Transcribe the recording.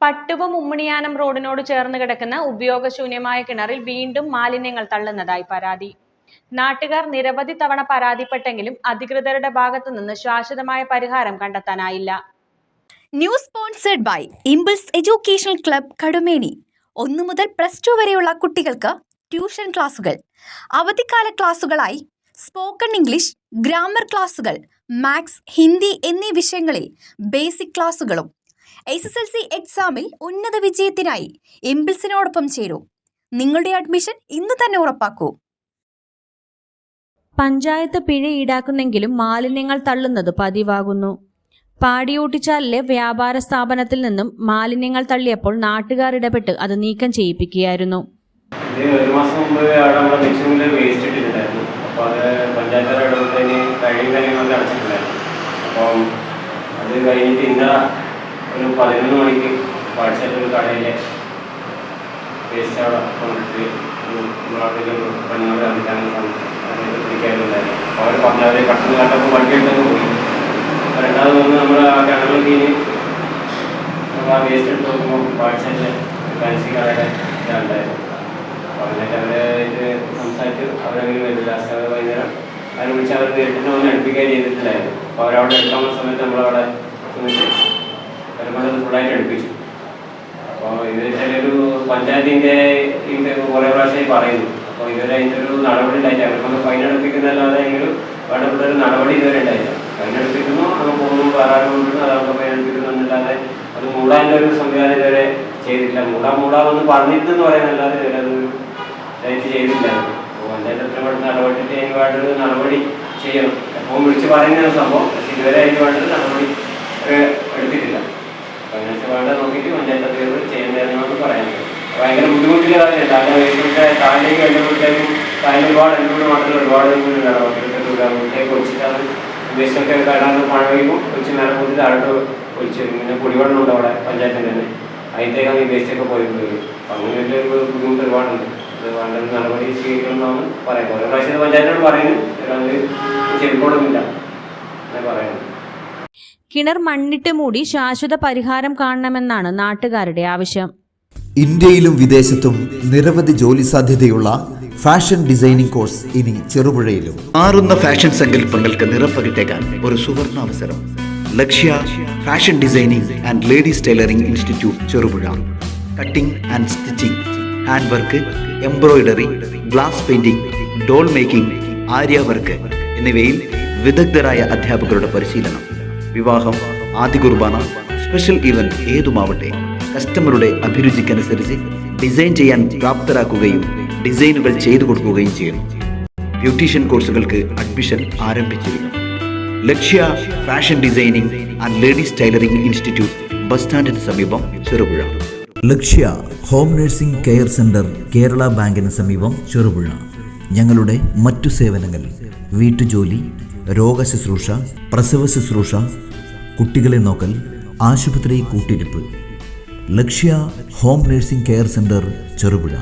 പട്ടുവം ഉമ്മണിയാനം റോഡിനോട് ചേർന്ന് കിടക്കുന്ന ഉപയോഗശൂന്യമായ കിണറിൽ വീണ്ടും മാലിന്യങ്ങൾ തള്ളുന്നതായി പരാതി. നാട്ടുകാർ നിരവധി തവണ പരാതിപ്പെട്ടെങ്കിലും അധികൃതരുടെ ഭാഗത്തു നിന്ന് ശാശ്വതമായ പരിഹാരം കണ്ടെത്താനായില്ല. ന്യൂസ് സ്പോൺസേഡ് ബൈ ഇംബിൾസ് എഡ്യൂക്കേഷണൽ ക്ലബ് കടുമേനി. ഒന്നു മുതൽ പ്ലസ് ടു വരെയുള്ള കുട്ടികൾക്ക് ട്യൂഷൻ ക്ലാസുകൾ. അവധിക്കാല ക്ലാസുകളായി സ്പോക്കൺ ഇംഗ്ലീഷ് ഗ്രാമർ ക്ലാസുകൾ മാത്സ് ഹിന്ദി എന്നീ വിഷയങ്ങളിൽ ബേസിക് ക്ലാസുകളും എസ് എസ് എൽ സി എക്സാമിൽ ഉന്നത വിജയത്തിനായി ഇമ്പിൾസിനോടൊപ്പം ചേരൂ. നിങ്ങളുടെ അഡ്മിഷൻ ഇന്ന് തന്നെ ഉറപ്പാക്കൂ. പഞ്ചായത്ത് പിഴ ഈടാക്കുന്നെങ്കിലും മാലിന്യങ്ങൾ തള്ളുന്നത് പതിവാകുന്നു. പാടിയോട്ടിച്ചാലിലെ വ്യാപാര സ്ഥാപനത്തിൽ നിന്നും മാലിന്യങ്ങൾ തള്ളിയപ്പോൾ നാട്ടുകാർ ഇടപെട്ട് അത് നീക്കം ചെയ്യിപ്പിക്കുകയായിരുന്നു. ഒരു മാസം മുമ്പ് അവിടെ നമ്മുടെ മിക്സിങ്ങിൽ വേസ്റ്റ് ഇട്ടിട്ടുണ്ടായിരുന്നു. അപ്പോൾ അത് പഞ്ചായത്തുകാർ ഇടപെട്ടതിന് കഴിയും കാര്യങ്ങളൊക്കെ അടച്ചിട്ടുണ്ടായിരുന്നു. അപ്പം അത് കഴിഞ്ഞിട്ട് ഇന്നലെ ഒരു പതിനൊന്ന് മണിക്ക് വാട്സാപ്പിൽ ഒരു കടയിലെ വേസ്റ്റ് അവിടെ കൊണ്ടിട്ട് അപ്പോൾ അവർ പറഞ്ഞു അവർ പെട്ടെന്ന് കണ്ടപ്പോൾ വണ്ടി എടുത്തൊക്കെ പോയി. രണ്ടാമത് വന്ന് നമ്മൾ ആ കിണറിൽ കീഴിൽ നമ്മൾ ആ വേസ്റ്റ് എടുത്ത് നോക്കുമ്പോൾ വാട്സാപ്പിലെ ഫാൻസി കടയുടെ ഇതുണ്ടായിരുന്നു. അപ്പോൾ അവരെ ഇത് സംസാരിച്ച് അവരങ്ങനെ വരില്ല ലാസ്റ്റ് വൈകുന്നേരം അവരെ വിളിച്ച് അവർ നേരിട്ട് വന്ന് അടുപ്പിക്കാൻ ചെയ്തിട്ടില്ലായിരുന്നു അപ്പോൾ അവരവിടെ എടുക്കാൻ സമയത്ത് നമ്മളവിടെ അവരെ ഫുള്ളായിട്ട് എടുപ്പിച്ചു. അപ്പോൾ ഇത് വെച്ചാൽ ഒരു പഞ്ചായത്തിന്റെ ഇതിന്റെ കുറേ പ്രാവശ്യമായി പറയുന്നു. അപ്പോൾ ഇതുവരെ അതിന്റെ ഒരു നടപടി ഉണ്ടായിട്ടില്ല. അവർക്കൊന്ന് ഫൈൻ അടുപ്പിക്കുന്നതല്ലാതെ എങ്കിലും വേണ്ടപ്പെട്ട ഒരു നടപടി ഇതുവരെ ഉണ്ടായില്ല ഫൈൻ അടുപ്പിക്കുന്നു അങ്ങ് പോകുന്നു വേറെ അതവർക്ക് ഫൈൻ അടുപ്പിക്കുന്നു എന്നല്ലാതെ അത് മൂടാന്റെ ഒരു സംവിധാനം ഇതുവരെ ചെയ്തിട്ടില്ല. മൂടാ മൂടാമെന്ന് പറഞ്ഞിരുന്നെന്ന് പറയുന്നല്ലാതെ ഇതുവരെ അത് ഇതായിട്ട് ചെയ്തില്ല അപ്പോൾ പഞ്ചായത്ത് എത്ര പെട്ടെന്ന് നടപടി അതിന് വേണ്ടൊരു നടപടി ചെയ്യണം. എപ്പോഴും വിളിച്ച് പറയുന്ന സംഭവം. പക്ഷേ ഇതുവരെ അതിന് വേണ്ടൊരു നടപടി ഒരു എടുത്തിട്ടില്ല ഫൈനാൻസ് വേണ്ട നോക്കിയിട്ട് പഞ്ചായത്ത് അധികൃതർ ചെയ്യേണ്ടതെന്നാണ് പറയുന്നത് ഭയങ്കര ബുദ്ധിമുട്ടില്ല കാര്യമില്ല താഴേക്ക് വരുമ്പോഴത്തേക്കും താഴെ ഒരുപാട് എന്നോട് മാത്രമല്ല ഒരുപാട് വീട്ടിലൂടെ വീട്ടിലേക്ക് ഒഴിച്ചിട്ടാണ് വേസ്റ്റൊക്കെ കാണാതെ മഴ പെയ്യുമ്പോൾ ഒഴിച്ച് മേലെ പോയി താഴോട്ട് ഒഴിച്ചു പിന്നെ അവിടെ പഞ്ചായത്തിൽ തന്നെ. അതിലേക്കാണ് ഈ വേസ്റ്റൊക്കെ പോയി വരും അപ്പം അങ്ങനെ ഒരു ബുദ്ധിമുട്ട് ഒരുപാടുണ്ട്. അത് വേണ്ട നടപടി സ്വീകരിക്കണമെന്നാണ് പറയുന്നത്. ഓരോ പ്രാവശ്യം പഞ്ചായത്തിനോട് പറയുന്നു. അത് ചെറുക്കോടുമില്ല അങ്ങനെ പറയുന്നത്. കിണർ മണ്ണിട്ട് മൂടി ശാശ്വത പരിഹാരം കാണണമെന്നാണ് നാട്ടുകാരുടെ ആവശ്യം. ഇന്ത്യയിലും വിദേശത്തും നിരവധി ജോലി സാധ്യതയുള്ള ഫാഷൻ ഡിസൈനിംഗ് കോഴ്സ് ഇനി ചെറുപുഴയിലും. മാറുന്ന ഫാഷൻ സങ്കല്പങ്ങൾക്ക് നിറം ഒരു സുവർണ അവസരം. Lakshya fashion designing and ladies tailoring institute Cherupuzha. Cutting and stitching hand work embroidery glass painting doll making aari work എന്നിവയിൽ വിദഗ്ധരായ അധ്യാപകരുടെ പരിശീലനം. വിവാഹം ആദ്യ കുർബാന സ്പെഷ്യൽ ഇവന്റ് ഏതുമാവട്ടെ. കസ്റ്റമറുടെ അഭിരുചിക്കനുസരിച്ച് ഡിസൈൻ ചെയ്യാൻ പ്രാപ്തരാക്കുകയും ഡിസൈനുകൾ ചെയ്തു കൊടുക്കുകയും ചെയ്യുന്നു. ബ്യൂട്ടീഷ്യൻ കോഴ്സുകൾക്ക് അഡ്മിഷൻ ആരംഭിച്ചിരിക്കുന്നു. Lakshya fashion designing and ladies tailoring institute bus സ്റ്റാൻഡിന് സമീപം Cherupuzha. Lakshya home nursing care centre Kerala ബാങ്കിന് സമീപം ചെറുപുഴ. ഞങ്ങളുടെ മറ്റു സേവനങ്ങൾ വീട്ടുജോലി രോഗശുശ്രൂഷ പ്രസവ ശുശ്രൂഷ കുട്ടികളെ നോക്കൽ ആശുപത്രി കൂട്ടിരിപ്പ് Lakshya home nursing care centre Cherupuzha.